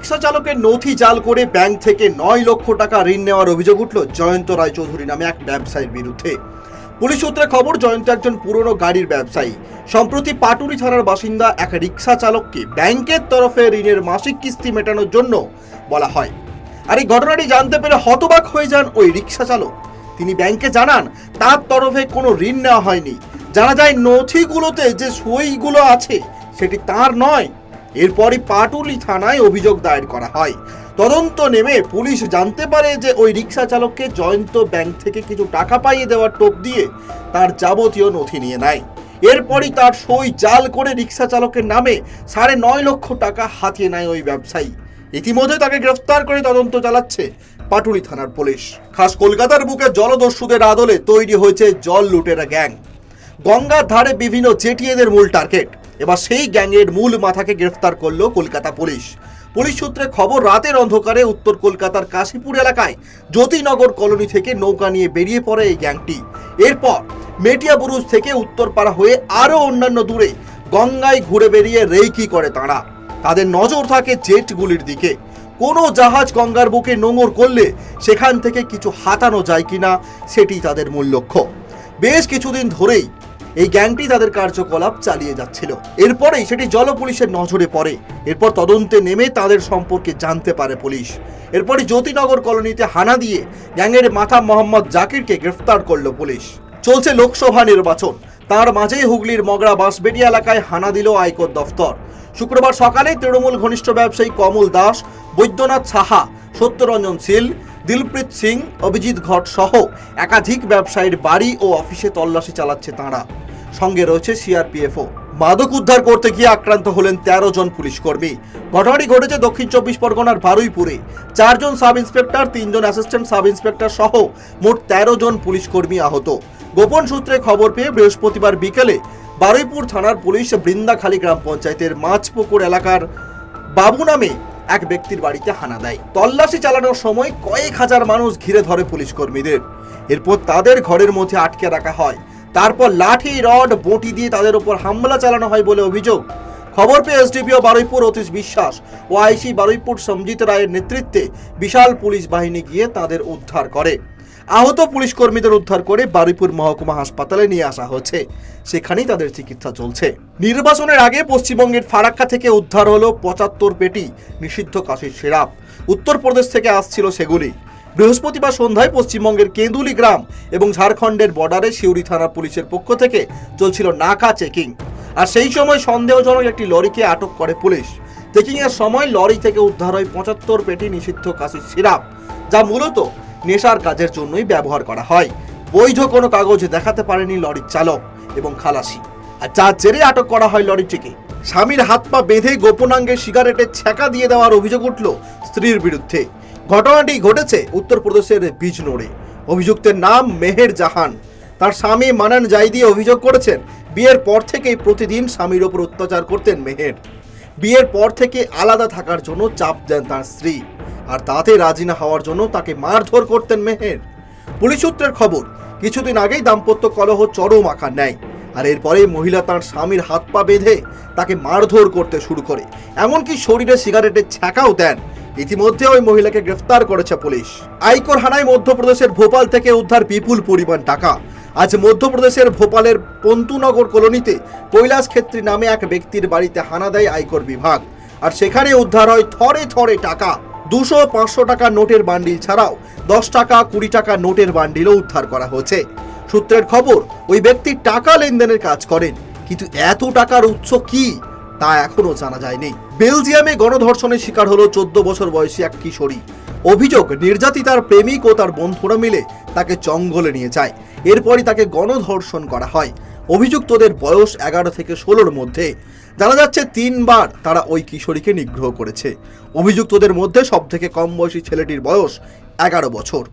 রিক্সা চালকের নথি জাল করে ব্যাংক থেকে নয় লক্ষ টাকা ঋণ নেওয়ার অভিযোগ উঠল জয়ন্ত রায়চৌধুরী নামে এক ব্যবসায়ীর বিরুদ্ধে। পুলিশ সূত্রে খবর, জয়ন্ত একজন পুরনো গাড়ির ব্যবসায়ী। সম্প্রতি পাটুলি থানার বাসিন্দা এক রিক্সা চালককে ব্যাংকের তরফে ঋণের মাসিক কিস্তি মেটানোর জন্য বলা হয়। আর এই ঘটনাটি জানতে পেরে হতবাক হয়ে যান ওই রিক্সা চালক তিনি ব্যাংকে জানান, তার তরফে কোনো ঋণ নেওয়া হয়নি। জানা যায়, নথিগুলোতে যে সইগুলো আছে, সেটি তার নয়। এরপরই পাটুলি থানায় অভিযোগ দায়ের করা হয়। তদন্ত নেমে পুলিশ জানতে পারে যে ওই রিক্সা চালককে জয়ন্ত ব্যাংক থেকে কিছু টাকা পাইয়ে দেওয়ার টোপ দিয়ে তার যাবতীয় নথি নিয়ে নেয়। এরপরই তার সই জাল করে রিক্সা চালকের নামে সাড়ে নয় লক্ষ টাকা হাতিয়ে নেয় ওই ব্যবসায়ী। ইতিমধ্যে তাকে গ্রেফতার করে তদন্ত চালাচ্ছে পাটুলি থানার পুলিশ। খাস কলকাতার বুকে জলদস্যুদের আদলে তৈরি হয়েছে জল লুটেরা গ্যাং। গঙ্গার ধারে বিভিন্ন জেটিএদের মূল টার্গেট। এবার সেই গ্যাংয়ের মূল মাথাকে গ্রেফতার করল কলকাতা পুলিশ। পুলিশ সূত্রে খবর, রাতের অন্ধকারে উত্তর কলকাতার কাশীপুর এলাকায় জ্যোতিনগর কলোনি থেকে নৌকা নিয়ে বেরিয়ে পড়ে এই গ্যাংটি। এরপর মেটিয়াবুরুজ থেকে উত্তরপাড়া হয়ে আরও অন্যান্য দূরে গঙ্গায় ঘুরে বেরিয়ে রেইকি করে তাঁরা। তাদের নজর থাকে জেটগুলির দিকে। কোনো জাহাজ গঙ্গার বুকে নোঙর করলে সেখান থেকে কিছু হাতানো যায় কিনা, সেটি তাদের মূল লক্ষ্য। বেশ কিছুদিন ধরেই এই গ্যাংটি তাদের কার্যকলাপ চালিয়ে যাচ্ছিল। এরপরেই সেটি জল পুলিশের নজরে পড়ে। এরপর তদন্তে নেমে তাদের সম্পর্কে জানতে পারে পুলিশ। এরপরই জ্যোতিনগর কলোনিতে হানা দিয়ে গ্যাংয়ের মাথা মোহাম্মদ জাকিরকে গ্রেফতার করল পুলিশ। চলছে লোকসভা নির্বাচন। তার মাঝেই হুগলির মগরা বাঁশবেড়িয়া এলাকায় হানা দিল আয়কর দফতর। শুক্রবার সকালে তৃণমূল ঘনিষ্ঠ ব্যবসায়ী কমল দাস, বৈদ্যনাথ সাহা, সত্যরঞ্জন শীল দিলপ্রীত সিং, অভিজিৎ ঘট সহ একাধিক ব্যবসায়ীর বাড়ি ও অফিসে তল্লাশি চালাচ্ছে তাঁরা। সঙ্গে রয়েছে সিআরপিএফও। মাদক উদ্ধার করতে গিয়ে আক্রান্ত হলেন তেরো জন পুলিশ কর্মী। ঘটনাটি ঘটেছে দক্ষিণ চব্বিশ পরগনার বারুইপুরে চারজন সাব ইন্সপেক্টর তিনজন অ্যাসিস্ট্যান্ট সাব ইন্সপেক্টর সহ মোট তেরো জন পুলিশ কর্মী আহত। গোপন সূত্রে খবর পেয়ে বৃহস্পতিবার বিকেলে বারুইপুর থানার পুলিশ বৃন্দাখালী গ্রাম পঞ্চায়েতের মাছপুকুর এলাকার বাবু নামে এক ব্যক্তির বাড়িতে হানা দেয়। তল্লাশি চালানোর সময় কয়েক হাজার মানুষ ঘিরে ধরে পুলিশ কর্মীদের এরপর তাদের ঘরের মধ্যে আটকে রাখা হয়। তারপর লাঠি, রড, বটি দিয়ে তাদের উপর হামলা চালানো হয় বলে অভিযোগ। খবর পেয়ে এসডিপিও বারুইপুর অতীশ বিশ্বাস ও আইসি বারুইপুর সঞ্জিত রায়ের নেতৃত্বে বিশাল পুলিশ বাহিনী গিয়ে তাদের উদ্ধার করে। আহত পুলিশ কর্মীদের উদ্ধার করে বারুইপুর মহকুমা হাসপাতালে নিয়ে আসা হচ্ছে সেখানেই তাদের চিকিৎসা চলছে। নির্বাচনের আগে পশ্চিমবঙ্গের ফারাক্কা থেকে উদ্ধার হলো পঁচাত্তর পেটি নিষিদ্ধ কাশির সিরাপ। উত্তরপ্রদেশ থেকে আসছিল সেগুলি। বৃহস্পতিবার সন্ধ্যায় পশ্চিমবঙ্গের কেঁদুলি গ্রাম এবং ঝাড়খণ্ডের বর্ডারে শিউরি থানা পুলিশের পক্ষ থেকে চলছিল নাকা চেকিং। আর সেই সময় সন্দেহজনক একটি লরিকে আটক করে পুলিশ। চেকিংয়ের সময় লরি থেকে উদ্ধার হয় পঁচাত্তর পেটি নিষিদ্ধ কাশির সিরাপ, যা মূলত নেশার কাজের জন্যই ব্যবহার করা হয়। বৈধ কোনো কাগজ দেখাতে পারেনি লরির চালক এবং খালাসি। আর যার জেরে আটক করা হয় লরিটিকে। স্বামীর হাত পা বেঁধে গোপনাঙ্গে সিগারেটের ছ্যাঁকা দিয়ে দেওয়ার অভিযোগ উঠল স্ত্রীর বিরুদ্ধে। ঘটনাটি ঘটেছে উত্তরপ্রদেশের বিজনোড়ে। অভিযুক্তের নাম মেহের জাহান। তার স্বামী মানান জাইদি অভিযোগ করেছেন, বিয়ের পর থেকেই প্রতিদিন স্বামীর ওপর অত্যাচার করতেন মেহের। বিয়ের পর থেকে আলাদা থাকার জন্য চাপ দেন তার স্ত্রী। আর তাতে রাজি না হওয়ার জন্য তাকে মারধর করতেন মেহের। পুলিশ সূত্রের খবর, কিছুদিন আগেই দাম্পত্য কলহ চরম আকার নেয়, আর এরপরেই মহিলা তার স্বামীর হাত পা বেঁধে তাকে মারধর করতে শুরু করে, এমনকি শরীরে সিগারেটের ছ্যাঁকাও দেন। ইতিমধ্যে ওই মহিলাকে গ্রেফতার করেছে পুলিশ। আইকর হানায় মধ্যপ্রদেশের ভোপাল থেকে উদ্ধার বিপুল পরিমাণ টাকা। আজ মধ্যপ্রদেশের ভোপালের পন্তুনগর কলোনিতে কৈলাস ক্ষেত্রী নামে এক ব্যক্তির বাড়িতে হানা দেয় আয়কর বিভাগ। আর সেখানে উদ্ধার হয় থরে থরে টাকা। দুশো পাঁচশো টাকা নোটের বান্ডিল ছাড়াও দশ টাকা, কুড়ি টাকা নোটের বান্ডিলও উদ্ধার করা হয়েছে। সূত্রের খবর, ওই ব্যক্তি টাকা লেনদেনের কাজ করেন, কিন্তু এত টাকার উৎস কি তা এখনও জানা যায়নি। বেলজিয়ামে গণধর্ষণের শিকার হলো চোদ্দ বছর বয়সী এক কিশোরী। অভিযোগ নির্যাতিতার প্রেমিক ও তার বন্ধুরা মিলে তাকে জঙ্গলে নিয়ে যায়। এরপরই তাকে গণধর্ষণ করা হয়। অভিযুক্তদের বয়স এগারো থেকে ষোলোর মধ্যে। জানা যাচ্ছে, তিনবার তারা ওই কিশোরীকে নিগ্রহ করেছে। অভিযুক্তদের মধ্যে সবথেকে কম বয়সী ছেলেটির বয়স এগারো বছর।